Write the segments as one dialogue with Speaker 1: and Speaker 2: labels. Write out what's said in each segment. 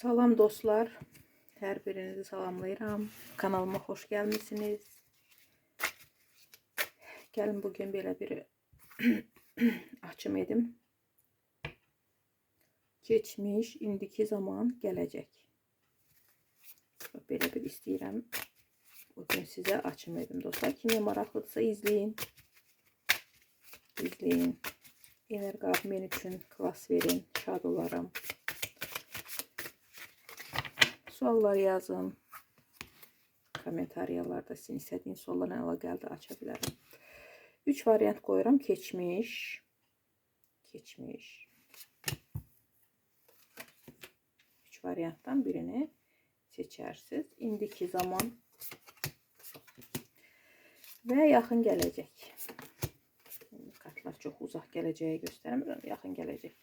Speaker 1: Salam dostlar. Hər birinizi salamlayıram. Kanalıma xoş gəlmisiniz. Gəlin bugün belə bir açım edim. Keçmiş, indiki zaman gələcək. Belə bir istəyirəm. Bugün sizə açım edim dostlar. Kimə maraqlıdırsa izləyin. İzləyin. Enerqab men üçün klas verin. Şad olaram. Suallar yazın. Komentariyalarda sizin istədiyiniz suallarla əlaqəli də aça bilərəm. 3 variant qoyuram. Keçmiş. Keçmiş. 3 variantdan birini seçərsiniz. İndiki zaman və yaxın gələcək. Kartlar çox uzaq gələcəyə göstərmirəm. Yaxın gələcək.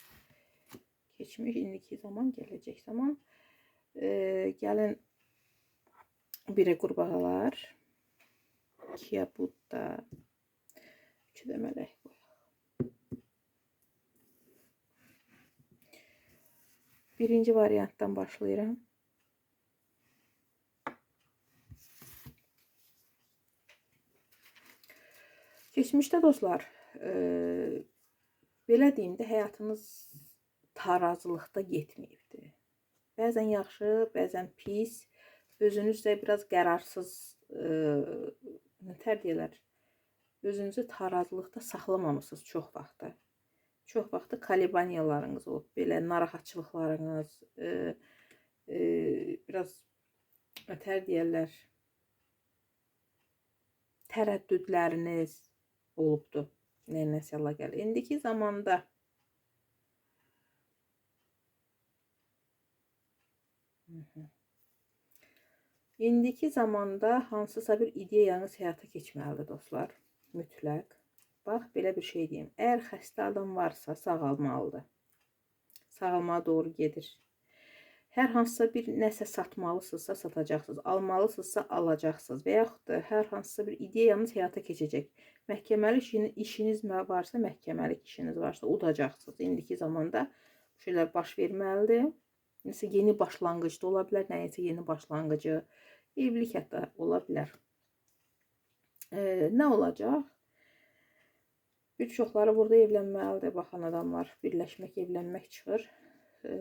Speaker 1: Keçmiş, indiki zaman, gələcək zaman. Ee, gəlin birə qurbağalar. İkiyə budda. Üçü də mələk. Birinci variantdan başlayıram. Keçmişdə dostlar, e, belə deyim də həyatınız tarazılıqda getməyibdi. Bəzən yaxşı, bəzən pis, özünüz də biraz qərarsız, e, nətər deyirlər, özünüzü tarazlıqda saxlamamısınız çox vaxtı. Çox vaxtı kolibaniyalarınız olub, belə narahatçılıqlarınız, e, e, biraz nətər deyirlər, tərəddüdləriniz olubdu. Nə nəsə əlaqəli. İndiki zamanda İndiki zamanda hansısa bir ideyanız həyata keçməlidir dostlar. Mütləq. Bax, belə bir şey deyim. Əgər xəstə adam varsa, sağalmalıdır. Sağalmağa doğru gedir. Hər hansısa bir nəsə satmalısınızsa satacaqsınız, almalısınızsa alacaqsınız və yaxud da hər hansısa bir ideyanız həyata keçəcək. Məhkəməli işiniz varsa, məhkəməlik işiniz varsa udacaqsınız. İndiki zamanda bu şeylər baş verməlidir. Nəsə yeni başlanğıc da ola bilər, nəyəsə yeni başlanğıcı, evlilik hətta ola bilər. E, nə olacaq? Bir çoxları burada evlənməlidir, baxan adamlar, birləşmək, evlənmək çıxır. E,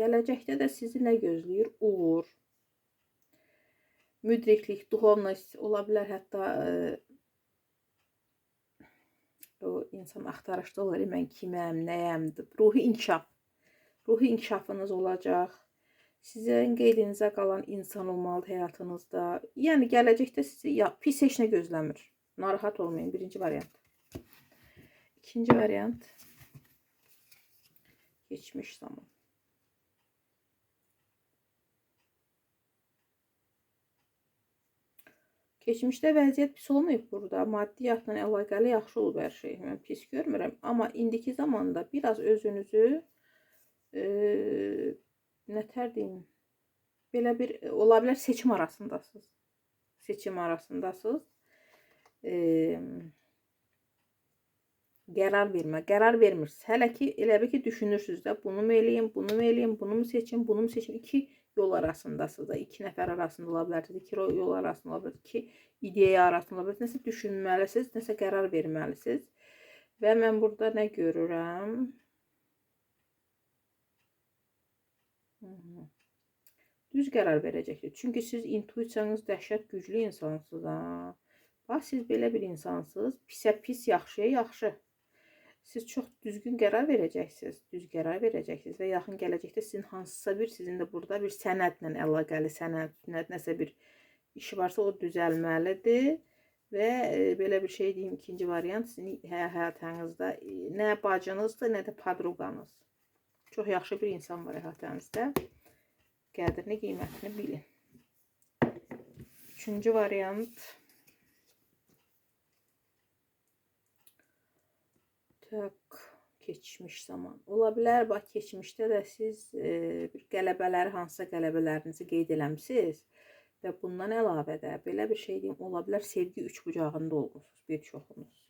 Speaker 1: gələcəkdə də sizi nə gözləyir? Uğur, müdriklik, duhovnost ola bilər, hətta e, o insan axtarışda olur, mən kiməm, nəyəm, ruhi inkişaf ruhi inkişafınız olacaq. Sizin qeydinizə qalan insan olmalıdır həyatınızda. Yəni gələcəkdə sizi ya pis heç nə gözləmir. Narahat olmayın. Birinci variant. İkinci variant. Geçmiş zaman. Keçmişdə vəziyyət pis olmayıb burada. Maddiyyatla əlaqəli yaxşı olub hər şey. Mən pis görmürəm. Amma indiki zamanda biraz özünüzü nətər deyim, belə bir ola bilər seçim arasındasınız. Seçim arasındasınız. E, qərar vermə, qərar vermirsiniz. Hələ ki elə bir ki düşünürsüz də bunu mu eləyim, bunu mu eləyim, bunu mu seçim, bunu mu seçim? İki yol arasındasınız da, iki nəfər arasında ola bilərsiniz, iki yol arasında ola bilər, iki ideya arasında ola bilər. Nəsə düşünməlisiniz, nəsə qərar verməlisiniz. Və mən burada nə görürəm? Düz qərar verəcəkdir. Çünki siz intuisiyanız dəhşət güclü insansınız ha. Bax siz belə bir insansınız. Pisə pis, yaxşıya yaxşı. Siz çox düzgün qərar verəcəksiniz. Düz qərar verəcəksiniz və yaxın gələcəkdə sizin hansısa bir sizin də burada bir sənədlə əlaqəli sənəd, nəsə bir işi varsa o düzəlməlidir. Və e, belə bir şey deyim, ikinci variant sizin hə həyatınızda e, nə bacınızdır, nə də padruqanız. Çox yaxşı bir insan var həyatınızda qədrini, qiymətini bilin. Üçüncü variant. Tak, keçmiş zaman. Ola bilər, bax, keçmişdə də siz e, bir qələbələri, hansısa qələbələrinizi qeyd eləmişsiniz və bundan əlavə də belə bir şey deyim, ola bilər sevgi üç bucağında olmusunuz, bir çoxunuz.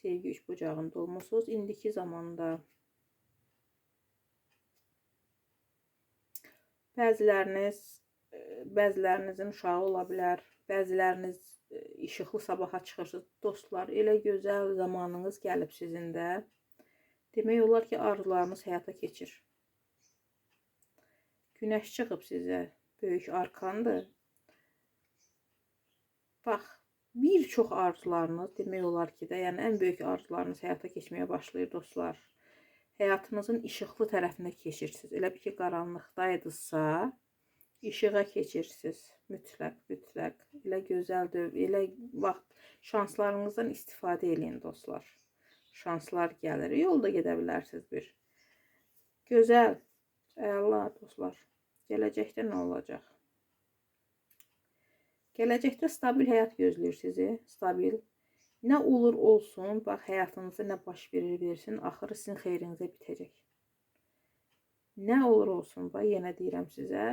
Speaker 1: Sevgi üç bucağında olmusunuz. İndiki zamanda Bəziləriniz e, bəzilərinizin uşağı ola bilər, bəziləriniz e, işıqlı sabaha çıxırsınız. Dostlar, elə gözəl zamanınız gəlib sizin də. Demək olar ki, arzularınız həyata keçir. Günəş çıxıb sizə, böyük arkandır. Bax, bir çox arzularınız demək olar ki də, yəni ən böyük arzularınız həyata keçməyə başlayır dostlar. Həyatınızın işıqlı tərəfinə keçirsiniz. Elə bir ki, qaranlıqdaydınızsa, işığa keçirsiniz. Mütləq, mütləq. Elə gözəldir. Elə vaxt şanslarınızdan istifadə eləyin dostlar. Şanslar gəlir. Yolda gedə bilərsiniz bir. Gözəl. Əla dostlar. Gələcəkdə nə olacaq? Gələcəkdə stabil həyat gözləyir sizi. Stabil. Nə olur olsun, bax həyatınızda nə baş verir versin, axırı sizin xeyrinizə bitəcək. Nə olur olsun, bax yenə deyirəm sizə,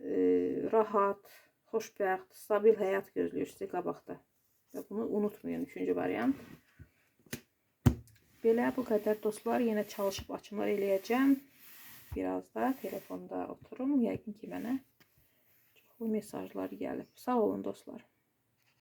Speaker 1: e, rahat, xoşbəxt, stabil həyat gözləyir sizi qabaqda. Və bunu unutmayın, üçüncü variant. Belə bu qədər dostlar, yenə çalışıb açımlar eləyəcəm. Biraz da telefonda oturum, yəqin ki mənə çoxlu mesajlar gəlib. Sağ olun dostlar.